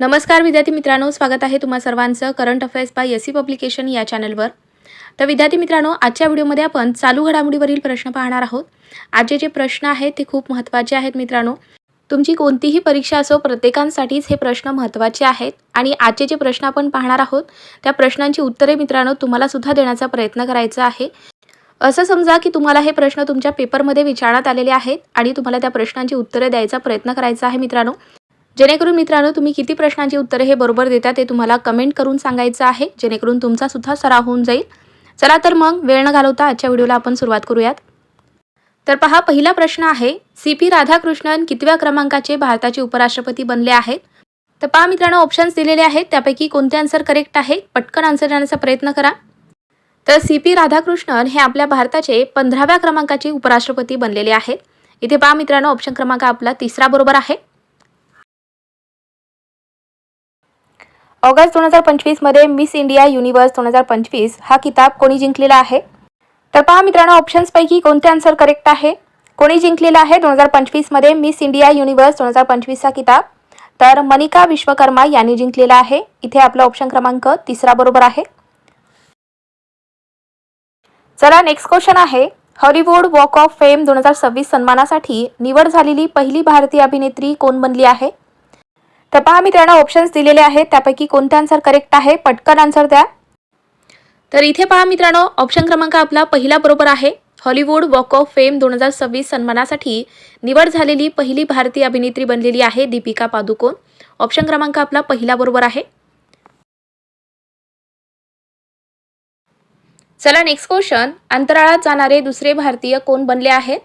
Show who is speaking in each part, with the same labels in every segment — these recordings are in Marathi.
Speaker 1: नमस्कार विद्यार्थी मित्रांनो स्वागत आहे तुम्हा सर्वांचं current affairs by AC publication या चॅनलवर. तर विद्यार्थी मित्रांनो आजच्या व्हिडिओमध्ये आपण चालू घडामोडीवरील प्रश्न पाहणार आहोत. आजचे जे प्रश्न आहेत ते खूप महत्त्वाचे आहेत मित्रांनो. तुमची कोणतीही परीक्षा असो प्रत्येकांसाठीच हे प्रश्न महत्त्वाचे आहेत. आणि आजचे जे प्रश्न आपण पाहणार आहोत त्या प्रश्नांची उत्तरे मित्रांनो तुम्हाला सुद्धा देण्याचा प्रयत्न करायचा आहे. असं समजा की तुम्हाला हे प्रश्न तुमच्या पेपरमध्ये विचारण्यात आलेले आहेत आणि तुम्हाला त्या प्रश्नांची उत्तरे द्यायचा प्रयत्न करायचा आहे मित्रांनो. जेणेकरून मित्रांनो तुम्ही किती प्रश्नांची उत्तरे हे बरोबर देता ते तुम्हाला कमेंट करून सांगायचं आहे. जेणेकरून तुमचा सुद्धा सराव होऊन जाईल. चला तर मग वेळ न घालवता आजच्या व्हिडिओला आपण सुरुवात करूयात. तर पहा पहिला प्रश्न आहे सी पी राधाकृष्णन कितव्या क्रमांकाचे भारताचे उपराष्ट्रपती बनले आहेत? तर पहा मित्रांनो ऑप्शन्स दिलेले आहेत त्यापैकी कोणते आन्सर करेक्ट आहे? पटकन आन्सर देण्याचा प्रयत्न करा. तर सी पी राधाकृष्णन हे आपल्या भारताचे पंधराव्या क्रमांकाचे उपराष्ट्रपती बनलेले आहेत. इथे पहा मित्रांनो ऑप्शन क्रमांक आपला तिसरा बरोबर आहे. ऑगस्ट दोन हजार पंचवीसमध्ये मिस इंडिया युनिवर्स दोन हजार पंचवीस हा किताब कोणी जिंकलेला आहे? तर पहा मित्रांनो ऑप्शन्सपैकी कोणते आन्सर करेक्ट आहे? कोणी जिंकलेला आहे दोन हजार पंचवीसमध्ये मिस इंडिया युनिव्हर्स दोन हजार पंचवीसचा किताब? तर मनिका विश्वकर्मा यांनी जिंकलेला आहे. इथे आपला ऑप्शन क्रमांक तिसरा बरोबर आहे. चला नेक्स्ट क्वेश्चन आहे. हॉलिवूड वॉक ऑफ फेम दोन हजार सव्वीस सन्मानासाठी निवड झालेली पहिली भारतीय अभिनेत्री कोण बनली आहे? तर पहा मित्रांनो ऑप्शन्स दिलेले आहेत. त्यापैकी कोणते आन्सर करेक्ट आहे? पटकन आन्सर द्या. तर इथे पहा मित्रांनो ऑप्शन क्रमांक आपला पहिला बरोबर आहे. हॉलिवूड वॉक ऑफ फेम दोन हजार सव्वीस सन्मानासाठी निवड झालेली पहिली भारतीय अभिनेत्री बनलेली आहे दीपिका पादुकोण. ऑप्शन क्रमांक आपला पहिला बरोबर आहे. चला नेक्स्ट क्वेश्चन अंतराळात जाणारे दुसरे भारतीय कोण बनले आहेत?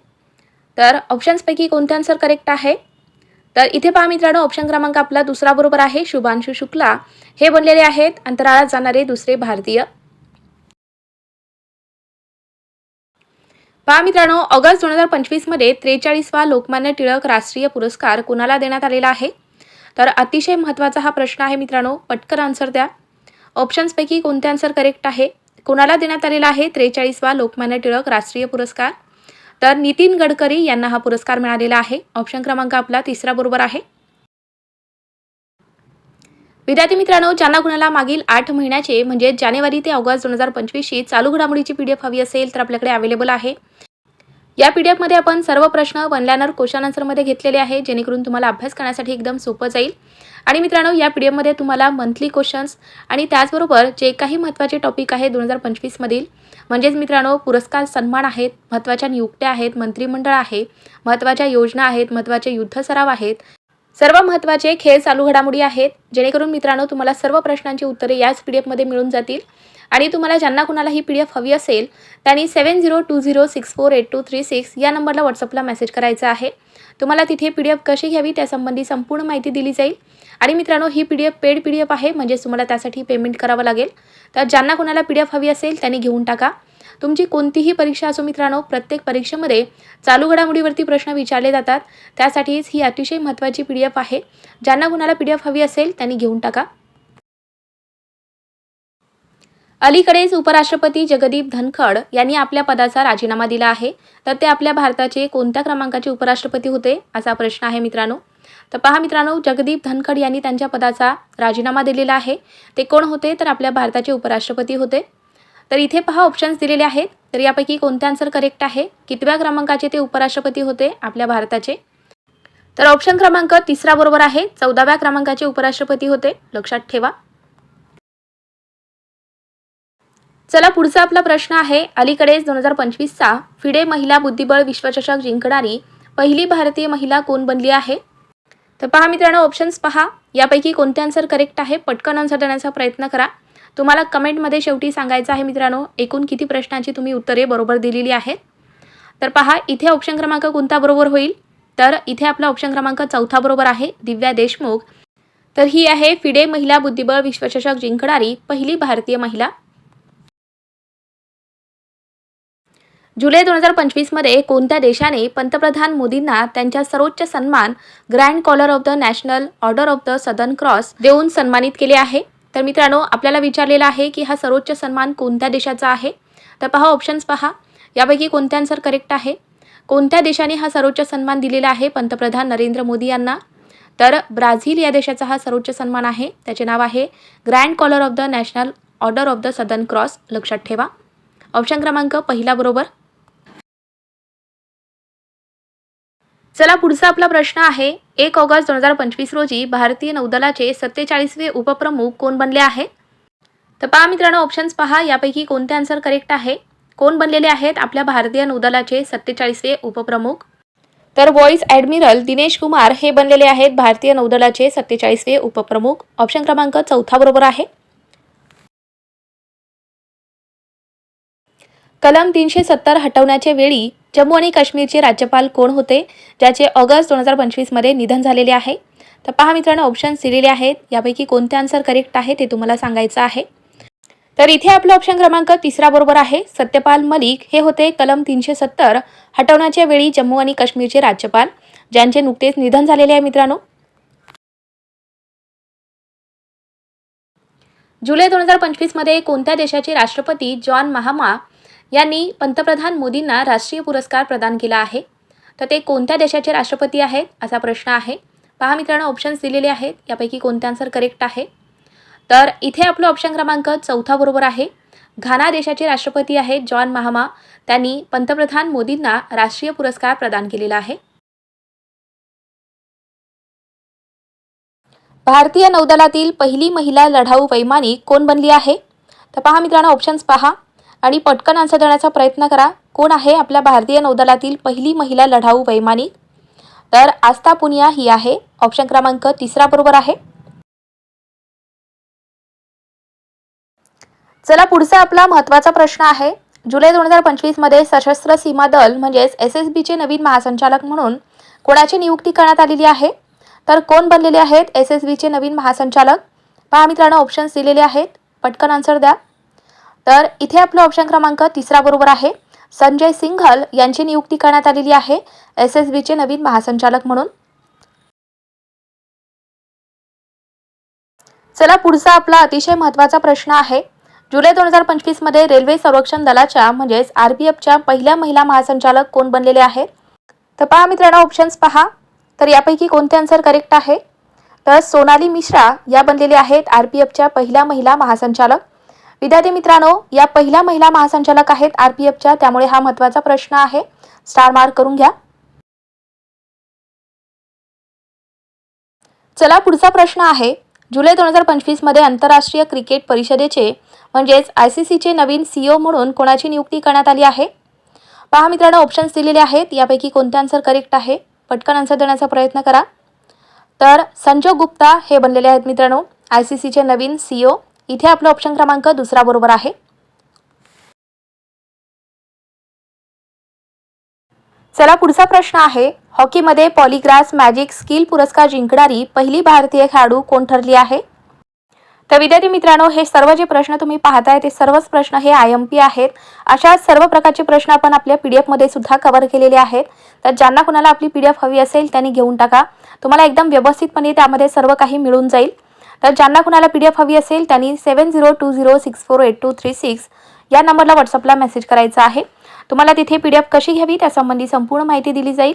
Speaker 1: तर ऑप्शन्सपैकी कोणते आन्सर करेक्ट आहे? तर इथे पहा मित्रांनो ऑप्शन क्रमांक आपला दुसरा बरोबर आहे शुभांशु शुक्ला. हे बनलेले आहेत अंतराळात जाणारे दुसरे भारतीय. पहा मित्रांनो ऑगस्ट दोन हजार पंचवीसमध्ये त्रेचाळीसवा लोकमान्य टिळक राष्ट्रीय पुरस्कार कुणाला देण्यात आलेला आहे? तर अतिशय महत्त्वाचा हा प्रश्न आहे मित्रांनो पटकन आन्सर द्या. ऑप्शन्सपैकी कोणते आन्सर करेक्ट आहे? कोणाला देण्यात आलेला आहे त्रेचाळीसवा लोकमान्य टिळक राष्ट्रीय पुरस्कार? तर नितीन गडकरी यांना हा पुरस्कार मिळालेला आहे. ऑप्शन क्रमांक आपला तिसरा बरोबर आहे. विद्यार्थी मित्रांनो ज्यांना कुणाला मागील आठ महिन्याचे म्हणजे जानेवारी ते ऑगस्ट दोन हजार पंचवीसची चालू घडामोडीची पी डी एफ हवी असेल तर आपल्याकडे अवेलेबल आहे. या पी डी एफमध्ये आपण सर्व प्रश्न वन लॅनर क्वेश्चन आन्सरमध्ये घेतलेले आहे जेणेकरून तुम्हाला अभ्यास करण्यासाठी एकदम सोपं जाईल. आणि मित्रांनो या पी डी एफमध्ये तुम्हाला मंथली क्वेश्चन्स आणि त्याचबरोबर जे काही महत्त्वाचे टॉपिक आहे दोन हजार पंचवीसमधील म्हणजेच मित्रांनो पुरस्कार सन्मान आहेत महत्त्वाच्या नियुक्त्या आहेत मंत्रिमंडळ आहे महत्त्वाच्या योजना आहेत महत्त्वाचे युद्ध सराव आहेत. सर्व महत्त्वाचे खेळ चालू घडामोडी आहेत. जेणेकरून मित्रांनो तुम्हाला सर्व प्रश्नांची उत्तरे याच पी डी एफमध्ये मिळून जातील. आणि तुम्हाला ज्यांना कुणाला ही पी डी एफ हवी असेल त्यांनी seven zero two zero six four eight two three six या नंबरला व्हॉट्सअपला मेसेज करायचा आहे. तुम्हाला तिथे पी डी एफ कशी घ्यावी त्यासंबंधी संपूर्ण माहिती दिली जाईल. आणि मित्रांनो ही P D F paid P D F आहे म्हणजेच तुम्हाला त्यासाठी पेमेंट करावं लागेल. तर ज्यांना कुणाला पी डी एफ हवी असेल त्यांनी घेऊन टाका. तुमची कोणतीही परीक्षा असो मित्रांनो प्रत्येक परीक्षेमध्ये चालू घडामोडीवरती प्रश्न विचारले जातात. त्यासाठीच ही अतिशय महत्त्वाची पी डी एफ आहे. ज्यांना कुणाला पी डी एफ हवी असेल त्यांनी घेऊन टाका. अलीकडेच उपराष्ट्रपती जगदीप धनखड यांनी आपल्या पदाचा राजीनामा दिला आहे. तर ते आपल्या भारताचे कोणत्या क्रमांकाचे उपराष्ट्रपती होते असा प्रश्न आहे मित्रांनो. तर पहा मित्रांनो जगदीप धनखड यांनी त्यांच्या पदाचा राजीनामा दिलेला आहे. ते कोण होते? तर आपल्या भारताचे उपराष्ट्रपती होते. तर इथे पहा ऑप्शन्स दिलेले आहेत. तर यापैकी कोणते आन्सर करेक्ट आहे? कितव्या क्रमांकाचे ते उपराष्ट्रपती होते? आपल्या भारताचे. तर ऑप्शन क्रमांक तिसरा बरोबर आहे. चौदाव्या क्रमांकाचे उपराष्ट्रपती होते. लक्षात ठेवा. चला पुढचा आपला प्रश्न आहे. अलीकडेच दोन हजार पंचवीसचा फिडे महिला बुद्धिबळ विश्वचषक जिंकणारी पहिली भारतीय महिला कोण बनली आहे? तर पहा मित्रांनो ऑप्शन्स पहा. यापैकी कोणते आन्सर करेक्ट आहे? पटकन आन्सर देण्याचा प्रयत्न करा. तुम्हाला कमेंटमध्ये शेवटी सांगायचं आहे मित्रांनो एकूण किती प्रश्नांची तुम्ही उत्तरे बरोबर दिलेली आहेत? तर पहा इथे ऑप्शन क्रमांक कोणता बरोबर होईल? तर इथे आपला ऑप्शन क्रमांक चौथा बरोबर आहे दिव्या देशमुख. तर ही आहे फिडे महिला बुद्धिबळ विश्वचषक जिंकणारी पहिली भारतीय महिला. जुलै दोन हजार पंचवीसमध्ये कोणत्या देशाने पंतप्रधान मोदींना त्यांच्या सर्वोच्च सन्मान grand collar of the national order of the southern cross देऊन सन्मानित केले आहे? तर मित्रांनो आपल्याला विचारलेला आहे की हा सर्वोच्च सन्मान कोणत्या देशाचा आहे? तर पहा ऑप्शन्स पहा. यापैकी कोणते आन्सर करेक्ट आहे? कोणत्या देशाने हा सर्वोच्च सन्मान दिलेला आहे? पंतप्रधान नरेंद्र मोदी यांना. तर ब्राझील या देशाचा हा सर्वोच्च सन्मान आहे. त्याचे नाव आहे grand collar of the national order of the southern cross. लक्षात ठेवा. ऑप्शन क्रमांक पहिला बरोबर. चला पुढचा आपला प्रश्न आहे. एक ऑगस्ट दोन हजार पंचवीस रोजी भारतीय नौदलाचे सत्तेचाळीसवे उपप्रमुख कोण बनले आहेत तर पहा मित्रांनो ऑप्शन्स पहा. यापैकी कोणते आन्सर करेक्ट आहे? कोण बनलेले आहेत आपल्या भारतीय नौदलाचे सत्तेचाळीसवे उपप्रमुख? तर व्हॉइस ॲडमिरल दिनेश कुमार हे बनलेले आहेत भारतीय नौदलाचे सत्तेचाळीसवे उपप्रमुख. ऑप्शन क्रमांक चौथा बरोबर आहे. कलम तीनशे सत्तर हटवण्याच्या वेळी जम्मू आणि काश्मीरचे राज्यपाल कोण होते ज्याचे ऑगस्ट दोन हजार पंचवीसमध्ये निधन झालेले आहे? तर पहा मित्रांनो ऑप्शन्स दिलेले आहेत. यापैकी कोणते आन्सर करेक्ट आहे ते तुम्हाला सांगायचं आहे. तर इथे आपलं ऑप्शन क्रमांक तिसरा बरोबर आहे. सत्यपाल मलिक हे होते कलम तीनशे सत्तर हटवण्याच्या वेळी जम्मू आणि काश्मीरचे राज्यपाल ज्यांचे नुकतेच निधन झालेले आहे मित्रांनो. जुलै दोन हजार पंचवीसमध्ये कोणत्या देशाचे राष्ट्रपती जॉन महामा यांनी पंतप्रधान मोदींना राष्ट्रीय पुरस्कार प्रदान केला आहे. तर ते कोणत्या देशाचे राष्ट्रपती आहेत असा प्रश्न आहे. पहा मित्रांनो ऑप्शन्स दिलेले आहेत. यापैकी कोणते आन्सर करेक्ट आहे. तर इथे आपलं ऑप्शन क्रमांक चौथा बरोबर आहे. घाना देशाचे राष्ट्रपती आहेत जॉन महामा. त्यांनी पंतप्रधान मोदींना राष्ट्रीय पुरस्कार प्रदान केलेला आहे. भारतीय नौदलातील पहिली महिला लढाऊ वैमानिक कोण बनली आहे? तर पहा मित्रांनो ऑप्शन्स पहा. आणि पटकन आन्सर देण्याचा प्रयत्न करा. कोण आहे आपल्या भारतीय नौदलातील पहिली महिला लढाऊ वैमानिक? तर आस्था पुनिया ही आहे. ऑप्शन क्रमांक तिसरा बरोबर आहे. चला पुढचा आपला महत्त्वाचा प्रश्न आहे. जुलै दोन हजार पंचवीसमध्ये सशस्त्र सीमा दल म्हणजेच एस एस बीचे नवीन महासंचालक म्हणून कोणाची नियुक्ती करण्यात आलेली आहे? तर कोण बनलेले आहेत एस एस बीचे नवीन महासंचालक? पहा मित्रांनो ऑप्शन्स दिलेले आहेत. पटकन आन्सर द्या. तर इथे आपलं ऑप्शन क्रमांक तिसरा बरोबर आहे. संजय सिंघल यांची नियुक्ती करण्यात आलेली आहे. एस एस बीचे नवीन महासंचालक म्हणून. चला पुढचा आपला अतिशय महत्त्वाचा प्रश्न आहे. जुलै दोन हजार पंचवीसमध्ये रेल्वे संरक्षण दलाच्या म्हणजेच आर पी एफच्या पहिल्या महिला महासंचालक कोण बनलेले आहे? तर पहा मित्रांनो ऑप्शन्स पहा. तर यापैकी कोणते आन्सर करेक्ट आहे? तर सोनाली मिश्रा या बनलेल्या आहेत आर पी एफच्या पहिल्या महिला महासंचालक. विद्यार्थी मित्रांनो या पहिल्या महिला महासंचालक आहेत आर पी एफच्या त्यामुळे हा महत्त्वाचा प्रश्न आहे. स्टार मार्क करून घ्या. चला पुढचा प्रश्न आहे. जुलै दोन हजार पंचवीसमध्ये आंतरराष्ट्रीय क्रिकेट परिषदेचे म्हणजेच आय सी सीचे नवीन सीईओ म्हणून कोणाची नियुक्ती करण्यात आली आहे? पहा मित्रांनो ऑप्शन्स दिलेले आहेत. यापैकी कोणते आन्सर करेक्ट आहे? पटकन आन्सर देण्याचा प्रयत्न करा. तर संजय गुप्ता हे बनलेले आहेत मित्रांनो आय सी सीचे नवीन सीईओ इथे आपलं ऑप्शन क्रमांक दुसरा बरोबर आहे. चला पुढचा प्रश्न आहे. हॉकीमध्ये पॉलिग्रास मॅजिक स्किल पुरस्कार जिंकणारी पहिली भारतीय खेळाडू कोण ठरली आहे? तर विद्यार्थी मित्रांनो हे सर्व जे प्रश्न तुम्ही पाहताय ते सर्वच प्रश्न हे आय एम पी आहेत. अशा सर्व प्रकारचे प्रश्न आपण आपल्या पी डी एफमध्ये सुद्धा कव्हर केलेले आहेत. तर ज्यांना कुणाला आपली पी डी एफ हवी असेल त्यांनी घेऊन टाका. तुम्हाला एकदम व्यवस्थितपणे त्यामध्ये सर्व काही मिळून जाईल. तर ज्यांना कुणाला पी डी एफ हवी असेल त्यांनी seven zero two zero six four eight two three six या नंबरला व्हॉट्सअपला मेसेज करायचा आहे. तुम्हाला तिथे पी डी एफ कशी घ्यावी त्यासंबंधी संपूर्ण माहिती दिली जाईल.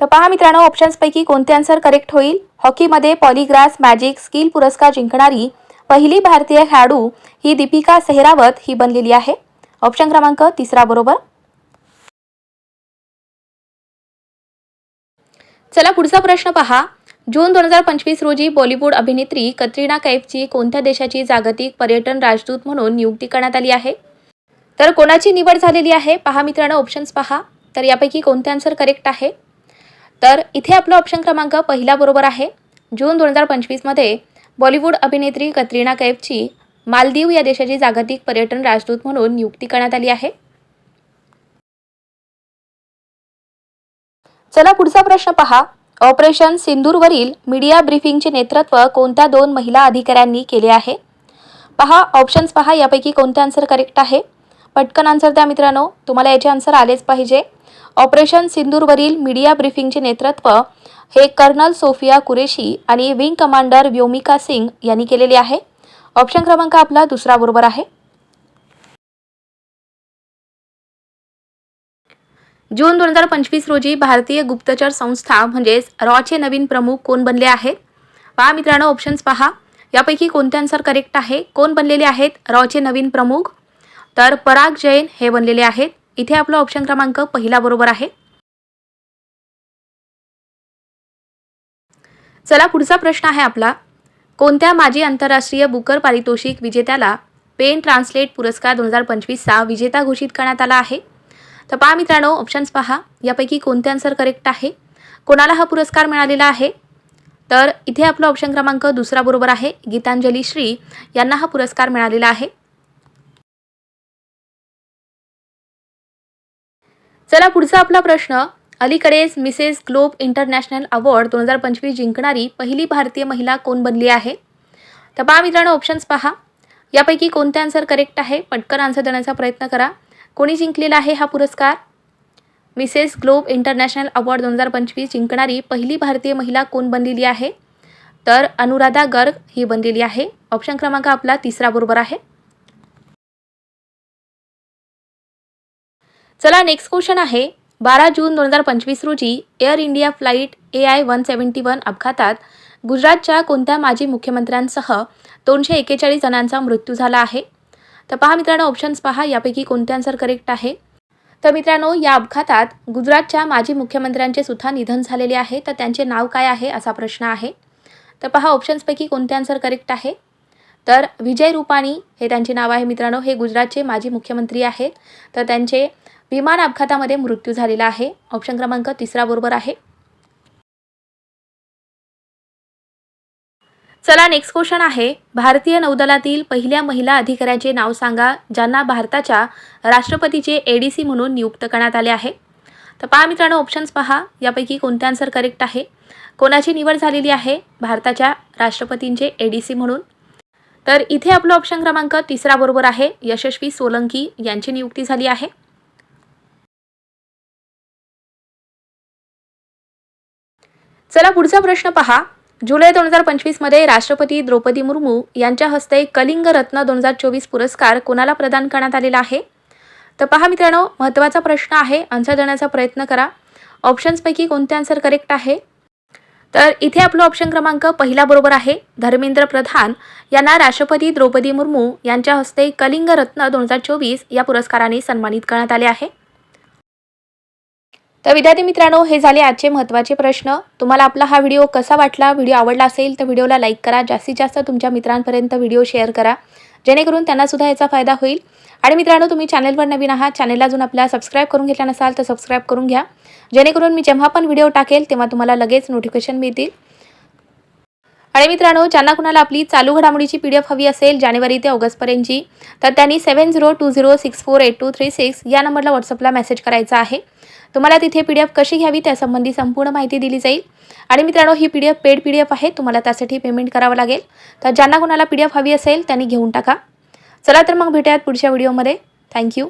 Speaker 1: तर पहा मित्रांनो ऑप्शन्सपैकी कोणते आन्सर करेक्ट होईल? हॉकीमध्ये पॉलिग्रास मॅजिक स्किल पुरस्कार जिंकणारी पहिली भारतीय खेळाडू ही दीपिका सेहरावत ही बनलेली आहे. ऑप्शन क्रमांक तिसरा बरोबर. चला पुढचा प्रश्न पहा. जून दोन हजार पंचवीस रोजी बॉलिवूड अभिनेत्री कतरिना कैफची कोणत्या देशाची जागतिक पर्यटन राजदूत म्हणून नियुक्ती करण्यात आली आहे? तर कोणाची निवड झालेली आहे? पहा मित्रांनो ऑप्शन्स पहा. तर यापैकी कोणते आन्सर करेक्ट आहे? तर इथे आपलं ऑप्शन क्रमांक पहिला बरोबर आहे. जून दोन हजार पंचवीसमध्ये बॉलिवूड अभिनेत्री कतरिना कैफची मालदीव या देशाची जागतिक पर्यटन राजदूत म्हणून नियुक्ती करण्यात आली आहे. चला पुढचा प्रश्न पहा. ऑपरेशन सिंदूरवरील मीडिया ब्रीफिंगचे नेतृत्व कोणत्या दोन महिला अधिकाऱ्यांनी केले आहे? पहा ऑप्शन्स पहा यापैकी कोणते आन्सर करेक्ट आहे? पटकन आन्सर द्या मित्रांनो तुम्हाला याचे आन्सर आलेच पाहिजे. ऑपरेशन सिंदूरवरील मीडिया ब्रीफिंगचे नेतृत्व हे कर्नल सोफिया कुरेशी आणि विंग कमांडर व्योमिका सिंग यांनी केलेले आहे. ऑप्शन क्रमांक आपला दुसरा बरोबर आहे. जून दोन हजार पंचवीस रोजी भारतीय गुप्तचर संस्था म्हणजेच रॉचे नवीन प्रमुख कोण बनले आहेत? पहा मित्रांनो ऑप्शन्स पहा. यापैकी कोणते आन्सर करेक्ट आहे? कोण बनलेले आहेत? रॉचे नवीन प्रमुख? तर पराग जैन हे बनलेले आहेत. इथे आपला ऑप्शन क्रमांक पहिला बरोबर आहे. चला पुढचा प्रश्न आहे आपला. कोणत्या माजी आंतरराष्ट्रीय बुकर पारितोषिक विजेत्याला पेन ट्रान्सलेट पुरस्कार दोन हजार पंचवीसचा विजेता घोषित करण्यात आला आहे? तर पहा मित्रांनो ऑप्शन्स पहा. यापैकी कोणते आन्सर करेक्ट आहे? कोणाला हा पुरस्कार मिळालेला आहे? तर इथे आपला ऑप्शन क्रमांक दुसरा बरोबर आहे. गीतांजली श्री यांना हा पुरस्कार मिळालेला आहे. चला पुढचा आपला प्रश्न. अलीकडेच मिसेस ग्लोब इंटरनॅशनल अवॉर्ड दोन हजार पंचवीस जिंकणारी पहिली भारतीय महिला कोण बनली आहे? तर पहा मित्रांनो ऑप्शन्स पहा. यापैकी कोणते आन्सर करेक्ट आहे? पटकन आन्सर देण्याचा प्रयत्न करा. कोणी जिंकलेला आहे हा पुरस्कार? मिसेस ग्लोब इंटरनॅशनल अवॉर्ड दोन हजार पंचवीस जिंकणारी पहिली भारतीय महिला कोण बनलेली आहे? तर अनुराधा गर्ग ही बनलेली आहे. ऑप्शन क्रमांक आपला तिसरा बरोबर आहे. चला नेक्स्ट क्वेश्चन आहे. बारा जून दोन हजार पंचवीस रोजी Air India flight A I one seventy one अपघातात गुजरातच्या कोणत्या माजी मुख्यमंत्र्यांसह दोनशे एकेचाळीस जणांचा मृत्यू झाला आहे? तर पहा मित्रांनो ऑप्शन्स पहा यापैकी कोणते आन्सर करेक्ट आहे. तर मित्रांनो या अपघातात गुजरातच्या माजी मुख्यमंत्र्यांचे सुद्धा निधन झालेले आहे. तर त्यांचे नाव काय आहे असा प्रश्न आहे. तर पहा ऑप्शन्सपैकी कोणते आन्सर करेक्ट आहे. तर विजय रुपाणी हे त्यांचे नाव आहे मित्रांनो. हे गुजरातचे माजी मुख्यमंत्री आहेत. तर त्यांचे विमान अपघातामध्ये मृत्यू झालेला आहे. ऑप्शन क्रमांक तिसरा बरोबर आहे. चला नेक्स्ट क्वेश्चन आहे. भारतीय नौदलातील पहिल्या महिला अधिकाऱ्याचे नाव सांगा ज्यांना भारताच्या राष्ट्रपतीचे एडीसी म्हणून नियुक्त करण्यात आले आहे. तर पहा मित्रांनो ऑप्शन्स पहा. यापैकी कोणते आन्सर करेक्ट आहे? कोणाची निवड झालेली आहे? भारताच्या राष्ट्रपतींचे एडीसी म्हणून. तर इथे आपलं ऑप्शन क्रमांक तिसरा बरोबर आहे. यशस्वी सोलंकी यांची नियुक्ती झाली आहे. चला पुढचा प्रश्न पहा. जुलै दोन हजार पंचवीसमध्ये राष्ट्रपती द्रौपदी मुर्मू यांच्या हस्ते कलिंग रत्न दोन हजार चोवीस पुरस्कार कोणाला प्रदान करण्यात आलेला आहे? तर पहा मित्रांनो महत्त्वाचा प्रश्न आहे आन्सर देण्याचा प्रयत्न करा. ऑप्शन्सपैकी कोणते आन्सर करेक्ट आहे? तर इथे आपलं ऑप्शन क्रमांक पहिला बरोबर आहे. धर्मेंद्र प्रधान यांना राष्ट्रपती द्रौपदी मुर्मू यांच्या हस्ते कलिंग रत्न दोन हजार चोवीस या पुरस्काराने सन्मानित करण्यात आले आहे. तर विद्यार्थी मित्रांनो हे झाले आजचे महत्त्वाचे प्रश्न. तुम्हाला आपला हा व्हिडिओ कसा वाटला व्हिडिओ आवडला असेल तर व्हिडिओला लाईक करा. जास्तीत जास्त तुमच्या मित्रांपर्यंत व्हिडिओ शेअर करा. जेणेकरून त्यांनासुद्धा याचा फायदा होईल. आणि मित्रांनो तुम्ही चॅनलवर नवीन आहात चॅनलला अजून आपल्या सबस्क्राईब करून घेतला नसाल तर सबस्क्राईब करून घ्या. जेणेकरून मी जेव्हा पण व्हिडिओ टाकेल तेव्हा तुम्हाला लगेच नोटिफिकेशन मिळतील. आणि मित्रांनो ज्यांना कुणाला आपली चालू घडामोडीची पी डी एफ हवी असेल जानेवारी ते ऑगस्टपर्यंतची तर त्यांनी seven zero two zero six four eight two three six या नंबरला व्हॉट्सअपला मेसेज करायचा आहे. तुम्हाला तिथे पी डी एफ कशी घ्यावी त्यासंबंधी संपूर्ण माहिती दिली जाईल. आणि मित्रांनो ही P D F paid P D F आहे तुम्हाला त्यासाठी पेमेंट करावं लागेल. तर ज्यांना कुणाला पी डी एफ हवी असेल त्यांनी घेऊन टाका. चला तर मग भेटूयात पुढच्या व्हिडिओमध्ये. थँक्यू